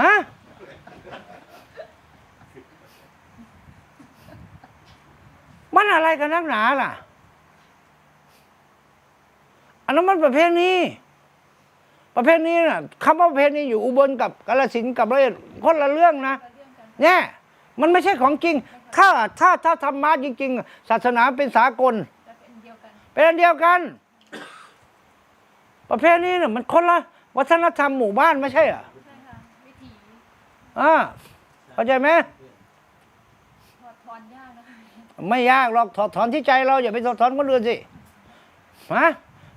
ฮะมันอะไรกันนักหนาล่ะ อันนั้นมันประเภทนี้ ประเภทนี้น่ะคำว่าประเภทนี้อยู่อุบลกับกาฬสินธุ์กับร้อยเอ็ดคนละเรื่องนะเรื่องกันเนี่ยมันไม่ใช่ของจริง ถ้าถ้าถ้าธรรมะจริง ๆ ศาสนาเป็นสากลจะเป็นเดียวกันเป็นอันเดียวกัน ประเภทนี้เนี่ยมันคนละวัฒนธรรมหมู่บ้านไม่ใช่เหรอใช่ค่ะวิถี อ่าเข้าใจไหมถอดถอนยากนะคะไม่ยากหรอกถอดถอนที่ใจเราอย่าไปถอดถอนคนอื่นสิฮะ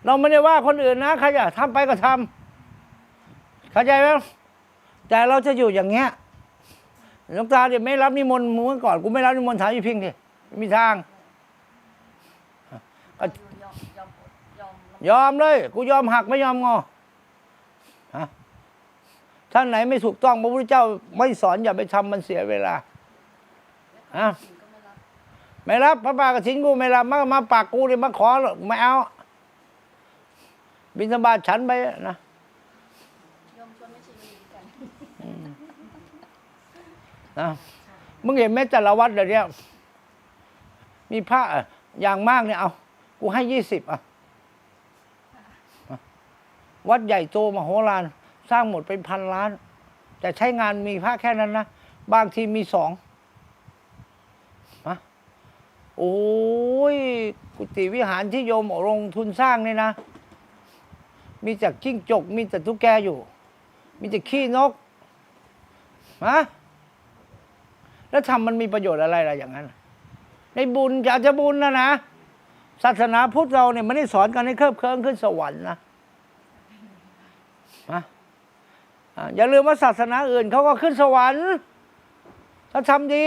เราไม่ได้ว่าคนอื่นนะใครจะทำไปก็ทำเข้าใจไหมแต่เราจะอยู่อย่างเงี้ยหลวงตาเดี๋ยวไม่รับนิมนต์เมื่อก่อนกูไม่รับนิมนต์ถามยี่พิงดิไม่มีทางก็ยอมยอมยอมยอมเลย กูยอมหักไม่ยอมงอฮะ ท่านไหนไม่ถูกต้องพระพุทธเจ้าไม่สอนอย่าไปทำมันเสียเวลาฮะสิ่งก็ไม่รับไม่รับพระบากระถินกูไม่รับมามาปากกูเลยมาขอไม่เอา บินสบาทฉันไปนะยอมชวนไม่ชีวิตกันนะมึงเห็นไหมแต่ละวัดเดี๋ยวนี้มีพระอย่างมากเนี่ยเอากูให้ยี่สิบอะ วัดใหญ่โตมโหฬาร สร้างหมดเป็นพันล้าน แต่ใช้งานมีพระแค่นั้นนะ บางทีมีสองอะโอ้ย กุฏิวิหารที่โยมลงทุนสร้างเนี่ยนะ มีแต่จิ้งจก มีแต่ตุ๊กแกอยู่ มีแต่ขี้นกฮะแล้วทำมันมีประโยชน์อะไรล่ะอย่างนั้นในบุญอยากจะบุญนะนะศาสนาพุทธเราเนี่ยไม่ได้สอนกันให้เคลิบเคลิ้มขึ้นสวรรค์นะนะ อย่าลืมว่าศาสนาอื่นเขาก็ขึ้นสวรรค์ ถ้าทำดี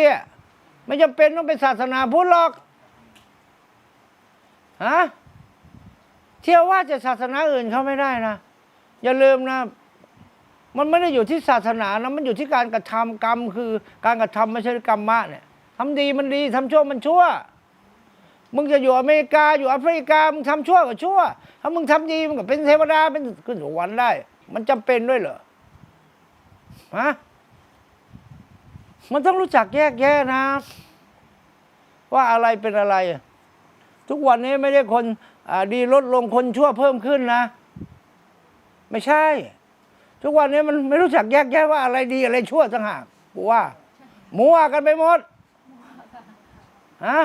ไม่จำเป็นต้องเป็นศาสนาพุทธหรอกฮะเที่ยวว่าจะศาสนาอื่นเขาไม่ได้นะ อย่าลืมนะ มันไม่ได้อยู่ที่ศาสนานะมันอยู่ที่การกระทำกรรม คือการกระทำไม่ใช่กรรมะเนี่ยทำดีมันดีทำชั่วมันชั่ว มึงจะอยู่อเมริกาอยู่แอฟริกามึงทำชั่วก็ชั่ว ถ้ามึงทำดีมึงก็เป็นเทวดาเป็นขึ้นสวรรค์ได้ มันจำเป็นด้วยเหรอ ฮะมันต้องรู้จักแยกแยะนะ ว่าอะไรเป็นอะไร ทุกวันนี้ไม่ได้คนดีลดลงคนชั่วเพิ่มขึ้นนะ ไม่ใช่ ทุกวันนี้มันไม่รู้จักแยกแยะว่าอะไรดีอะไรชั่วต่างหากกูว่ามัวกันไปหมดฮะ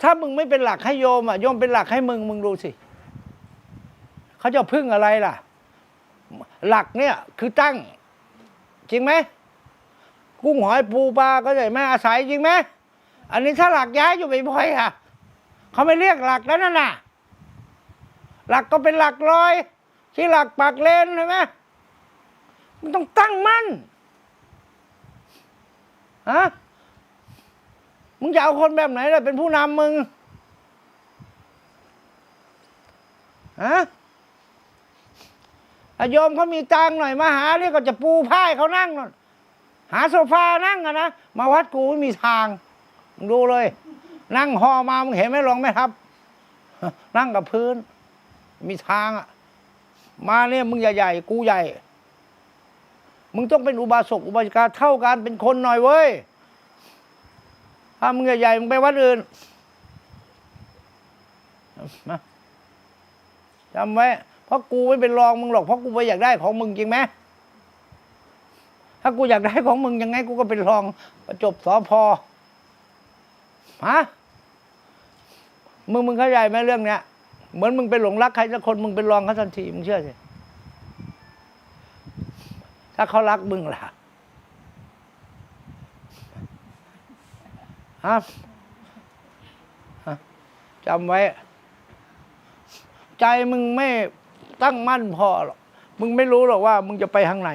ถ้ามึงไม่เป็นหลักให้โยมอะโยมเป็นหลักให้มึงมึงดูสิเขาจะพึ่งอะไรล่ะ หลักเนี่ยคือตั้ง จริงไหมกุ้งหอยปูปลาก็จะไม่อาศัยจริงไหมอันนี้ถ้าหลักย้ายอยู่บ่อยๆอะเขาไม่เรียกหลักแล้วนั่นน่ะ หลักก็เป็นหลักลอย ที่หลักปากเลนใช่ไหมมันต้องตั้งมั่นฮะมึงจะเอาคนแบบไหนล่ะเป็นผู้นำมึงฮะ โยมเขามีตังหน่อยมาหาเรียกก็จะปูผ้าเขานั่งนนหาโซฟานั่งอะนะมาวัดกูไม่มีทางมึงดูเลย นั่งหอมามึงเห็นไหมลองไหมครับ นั่งกับพื้น มีทางอะมาเนี่ยมึงใหญ่ๆกูใหญ่ มึงต้องเป็นอุบาสกอุบาสิกาเท่ากันเป็นคนหน่อยเว้ยถ้ามึงใหญ่ๆมึงไปวัดอื่นจำไว้ เพราะกูไม่เป็นรองมึงหรอกเพราะกูไปอยากได้ของมึงจริงไหมถ้ากูอยากได้ของมึงยังไงกูก็เป็นรองประจบสอพอฮะมึงมึงเข้าใจไหมเรื่องเนี้ย เหมือนมึงไปหลงรักใครสักคนมึงเป็นรองเขาทันทีมึงเชื่อสิถ้าเขารักมึงล่ะฮะจำไว้ ใจมึงไม่ ตั้งมั่นพอหรอกมึงไม่รู้หรอกว่า มึงจะไปทางไหน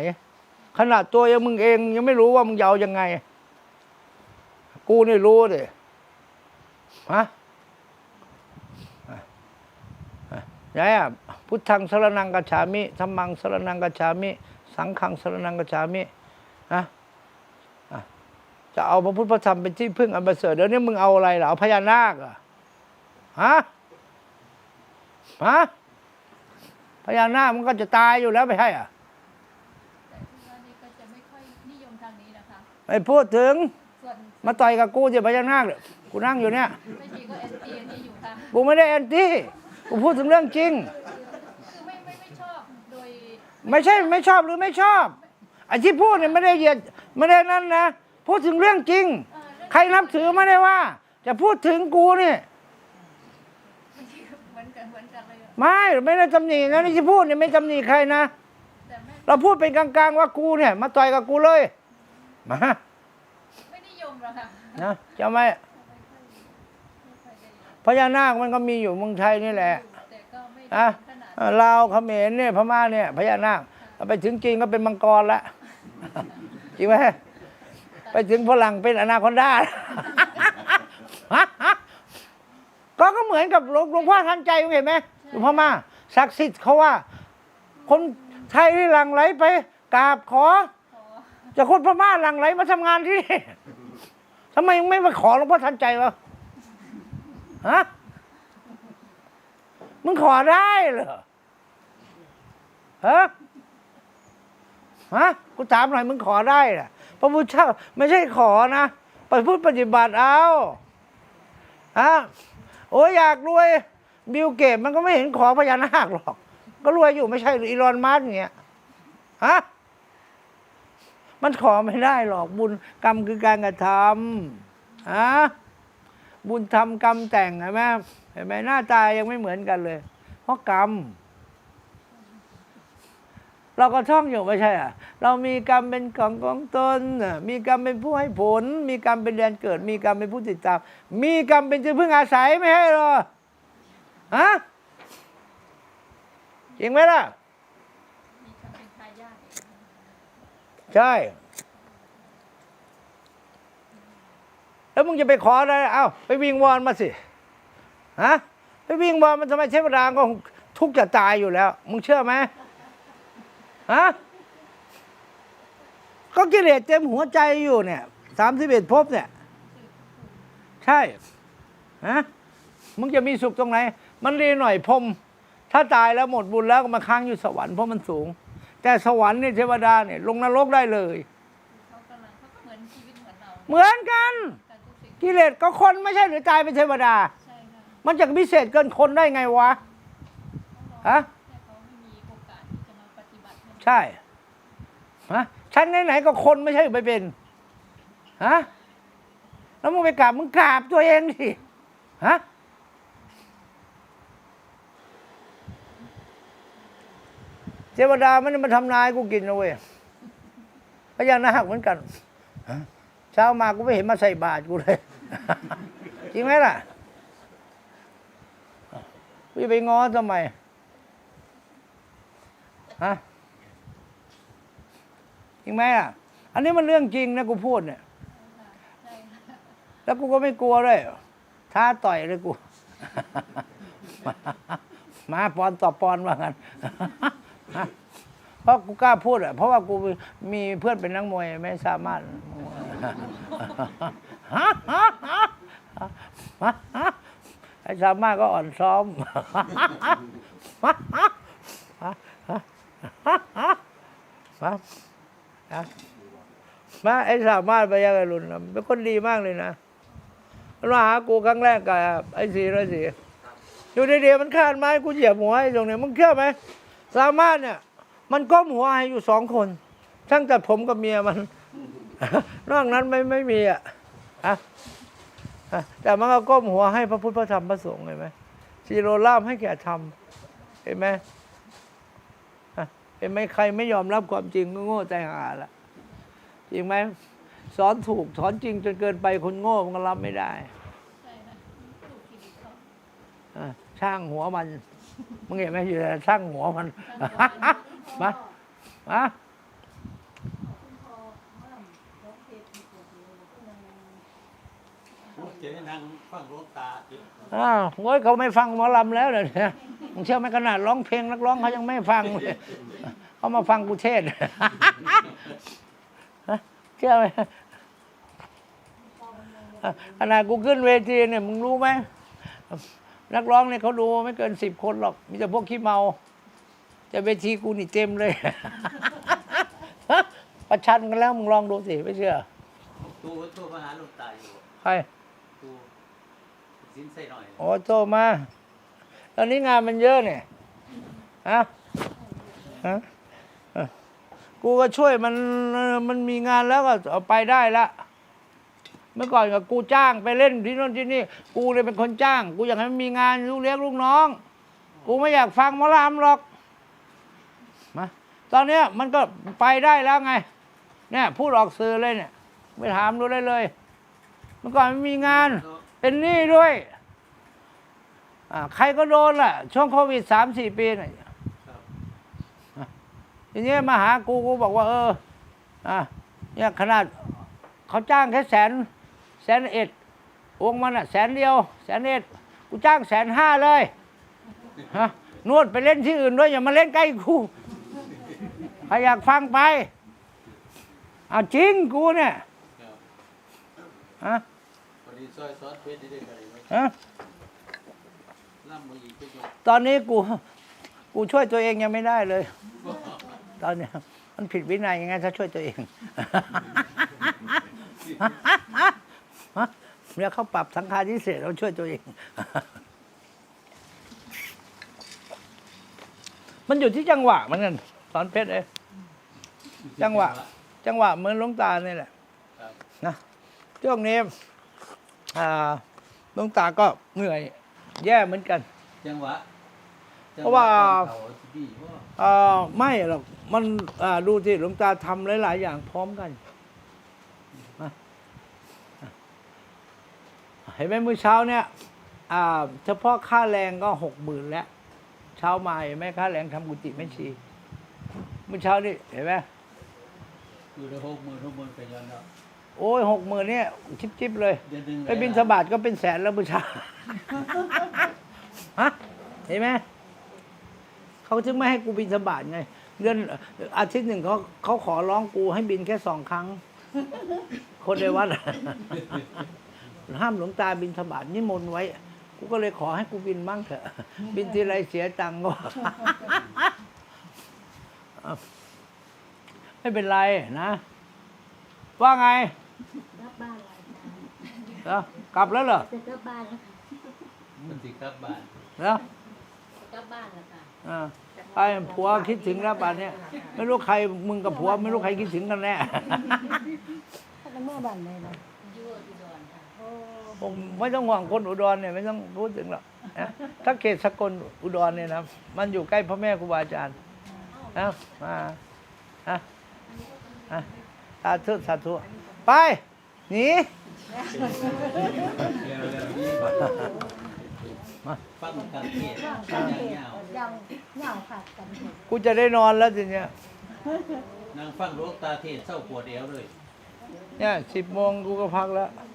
ขนาดตัวยังมึงเอง ยังไม่รู้ว่ามึงจะเอายังไง กูนี่รู้เลยฮะไงอะพุทธังสรนังกัจฉามิธรรมังสรนังกัจฉามิ สังฆังสรนังกัจฉามินะจะเอาพระพุทธพระธรรมเป็นที่พึ่งอันประเสริฐเดี๋ยวนี้มึงเอาอะไรล่ะเอาพญานาคเหรอะฮะฮะ พญานาคมันก็จะตายอยู่แล้วไม่ใช่อะแต่ทุกวันนี้ก็จะไม่ค่อยนิยมทางนี้นะคะ ไม่พูดถึงส่วนมาต่อยกับกูจะพญานาคเนี่ยกูนั่งอยู่เนี่ยแม่ชีก็แอนตี้อันนี้อยู่ค่ะกูไม่ได้แอนตี้กูพูดถึงเรื่องจริง คือไม่ไม่ไม่ชอบโดยไม่ใช่ไม่ชอบหรือไม่ชอบไอ้ที่พูดเนี่ยไม่ได้เหยียดไม่ได้นั่นนะพูดถึงเรื่องจริง เอ่อเรื่องใครนับถือไม่ได้ว่า จะพูดถึงกูเนี่ยบางทีก็เหมือนกันเหมือนกันเลยอะ ไม่ไม่ได้ตำหนินะนี่ที่พูดเนี่ยไม่ตำหนิใครนะแต่ไม่เราพูดเป็นกลางๆว่ากูเนี่ย มาต่อยกับกูเลยมาไม่นิยมหรอกค่ะนะจะไม่ไม่ค่อยไม่ค่อยได้พญานาคมันก็มีอยู่เมืองไทยนี่แหละ แต่ก็ไม่อะถึงขนาดเอ่อลาวเขมรเนี่ยพม่าเนี่ยพญานาคเอาไปถึงจีนก็เป็นมังกรละจริงไหมไปถึงฝรั่งเป็นอนาคอนดา ก็ก็เหมือนกับหลวงหลวงพ่อทันใจเห็นไหม อยู่พม่าศักดิ์สิทธิ์เขาว่า คนไทยที่หลั่งไหลไปกราบขอ จะคนพม่าหลั่งไหลมาทำงานที่นี่ทำไมยังไม่มาขอหลวงพ่อทันใจวะฮะมึงขอได้เหรอฮะฮะกูถามหน่อยมึงขอได้เหรอพระพุทธเจ้าไม่ใช่ขอนะไปพูดปฏิบัติเอาฮะโอ้ยอยากรวย บิลเกตมันก็ไม่เห็นขอพญานาคหรอก ก็รวยอยู่ไม่ใช่หรืออีลอนมัสก์อย่างเงี้ยฮะมันขอไม่ได้หรอกบุญกรรมคือการกระทำฮะบุญทำกรรมแต่งเห็นไหมเห็นไหมหน้าตายังไม่เหมือนกันเลย เพราะกรรม เราก็ท่องอยู่ไม่ใช่อะเรามีกรรมเป็นของของตนมีกรรมเป็นผู้ให้ผล มีกรรมเป็นแดนเกิด มีกรรมเป็นผู้ติดตาม มีกรรมเป็นที่พึ่งอาศัยไม่ให้หรอ ฮะจริงไหมล่ะ ใช่ แล้วมึงจะไปขออะไร เอ้า ไปวิงวอนมาสิ ฮะ ไปวิงวอนมันทำไมเทวดาก็ทุกข์จะตายอยู่แล้ว มึงเชื่อไหมฮะ ก็กิเลสเต็มหัวใจอยู่เนี่ย สามสิบเอ็ดภพเนี่ย ใช่ ฮะ มึงจะมีสุขตรงไหน มันดีหน่อยพรหมถ้าตายแล้วหมดบุญแล้วก็มาค้างอยู่สวรรค์เพราะมันสูง แต่สวรรค์เนี่ยเทวดาเนี่ยลงนรกได้เลย เขากำลังเขาก็เหมือนชีวิตเหมือนเราเหมือนกันการทุกสิ่งกิเลสก็คนไม่ใช่หรือตายเป็นเทวดา ใช่ค่ะมันจะพิเศษเกินคนได้ไงวะ ฮะ แต่เขาไม่มีโอกาสที่จะมาปฏิบัติให้ใช่ฮะฉันไหนๆก็คนไม่ใช่ไปเป็นฮะแล้วมึงไปกราบมึงกราบตัวเองสิฮะ เทวดามันมาทำนายกูกินนะเว้ยพญานาคเหมือนกันเช้ามากูไม่เห็นมาใส่บาตรกูเลย จริงไหมล่ะกูจะไปง้อทำไมฮะจริงไหมอะ อันนี้มันเรื่องจริงนะกูพูดเนี่ย แล้วกูก็ไม่กลัวด้วยท้าต่อยเลยกู มาปอนต่อปอนว่างั้น เพราะกูกล้าพูดอะเพราะว่ากูมีเพื่อนเป็นนักมวยไม่สามารถไอ้สามารถก็อ่อนซ้อมมานะมาไอ้สามารถไปยังไงรุนน่ะเป็นคนดีมากเลยนะมันมาหากูครั้งแรกกับไอ้สีร้อยสีอยู่ดีๆมันคาดไม้กูเหยียบหัวไอ้ตรงเนี้ยมึงเชื่อไหม สามารถเนี่ย มันก้มหัวให้อยู่สองคนช่างตัดผมกับเมียมัน นอกนั้นไม่ไม่มีอะฮะฮะแต่มันก็ก้มหัวให้พระพุทธพระธรรมพระสงฆ์เห็นไหมสีโรล่ามให้แก่ธรรมเห็นไหมเห็นไหมใครไม่ยอมรับความจริงก็โง่ใจหาละจริงไหมสอนถูกสอนจริงจนเกินไปคนโง่มันก็รับไม่ได้ใช่ค่ะถูกชีวิตเขาอะช่างหัวมัน มึงเห็นไหมอยู่แต่ช่างหัวมันมามาเจ๊นั่งฟังหลวงตาจิอ้าวโอ้ยเขาไม่ฟังหมอลำแล้วเดี๋ยวนี้มึงเชื่อไหมขนาดร้องเพลงนักร้องเขายังไม่ฟังเลยเขามาฟังกูเทศน์เชื่อไหมขนาดกูขึ้นเวทีเนี่ยมึงรู้ไหม นักร้องเนี่ยเขาดูไม่เกินสิบคนหรอก มีแต่พวกขี้เมาแต่เวทีกูนี่เต็มเลย ประชันกันแล้วมึงลองดูสิ ไม่เชื่อตูตูมาหาหลวงตาอยู่ใครตูสินใส่หน่อยโอ้โตมา ตอนนี้งานมันเยอะเนี่ยฮะฮะเออกูก็ช่วยมันเออมันมีงานแล้วก็เอาไปได้ละ เมื่อก่อนกับกูจ้างไปเล่นที่โน่นที่นี่ กูเลยเป็นคนจ้าง กูอยากให้มันมีงานลูกเลี้ยงลูกน้อง กูไม่อยากฟังหมอลำหรอกมาตอนเนี้ยมันก็ไปได้แล้วไง เนี่ยพูดออกสื่อเลยเนี่ย ไม่ถามดูได้เลย เมื่อก่อนไม่มีงาน เป็นหนี้ด้วยอ่าใครก็โดนล่ะ ช่วงโควิดสามสี่ปีน่ะครับทีนี้มาหากูกูบอกว่า เอออะเนี่ยขนาดเขาจ้างแค่แสน แสนเอ็ดวงมันอะแสนเดียว แสนเอ็ดกูจ้างแสนห้าเลยฮะนวดไปเล่นที่อื่นด้วยอย่ามาเล่นใกล้กูใครอยากฟังไปเอาจริงกูเนี่ยฮะฮะตอนนี้กูกูช่วยตัวเองยังไม่ได้เลย ตอนนี้มันผิดวินัยยังไงถ้าช่วยตัวเอง เดี๋ยวเขาปรับสังฆาทิเศษเราช่วยตัวเอง มันอยู่ที่จังหวะเหมือนกันสอนเพชรเองจังหวะ จังหวะเหมือนหลวงตาเนี่ยแหละครับนะช่วงนี้อ่าหลวงตาก็เหนื่อย แย่เหมือนกัน จังหวะเพราะว่าจังหะตอนเขาที่ดีว่าเอ่อไม่หรอกมันอ่าดูที่หลวงตาทำหลาย ๆ อย่างพร้อมกันมา เห็นไหมมื้อเช้าเนี่ยอ่าเฉพาะค่าแรงก็หกหมื่นแล้ว เช้ามาเห็นไหมค่าแรงทำกุฏิแม่ชีมื้อเช้านี่เห็นไหมอยู่ในหกหมื่นหกหมื่นไปย้อนแล้วโอ้ยหกหมื่นเนี่ยจิบจิบๆเลยเดือนหนึ่งไปบินสบาทก็เป็นแสนแล้วมื้อเช้าฮะเห็นไหมเขาถึงไม่ให้กูบินสบาทไงเดือนอาทิตย์หนึ่งเขาเขาขอร้องกูให้บินแค่สองครั้ง คนในวัด ห้ามหลวงตาบินสบาทนิมนต์ไว้ กูก็เลยขอให้กูบินบ้างเถอะ บินทีไรเสียตังค์ก็ ไม่เป็นไรนะ ว่าไงรับบ้านแล้วจ้ะเหรอกลับแล้วเหรอจะกลับบ้านแล้วค่ะมันติดกลับบ้านเหรอกลับบ้านแล้วค่ะอ่าไอ้ผัวคิดถึงแล้วป่านเนี้ยไม่รู้ใครมึงกับผัว ไม่รู้ใครคิดถึงกันแน่ถ้าเป็นเมื่อวันเลยนะ ยั่วอุดรค่ะ โอ้ ผมไม่ต้องห่วงคนอุดรเนี่ยไม่ต้องพูดถึงหรอกนะถ้าเขตสกลอุดรเนี่ยนะมันอยู่ใกล้พระแม่ครูบาอาจารย์นะมาฮะฮะสาธุสาธุไปหนีฟังการเทศน์ฟังยเทศาวยังเหงาค่ะกันเถอะกูจะได้นอนแล้วทีเนี้ยๆนางฟังหลวงตาเทศน์เศร้าปวดเอวเลย เนี่ยสิบโมงกูก็พักแล้วเ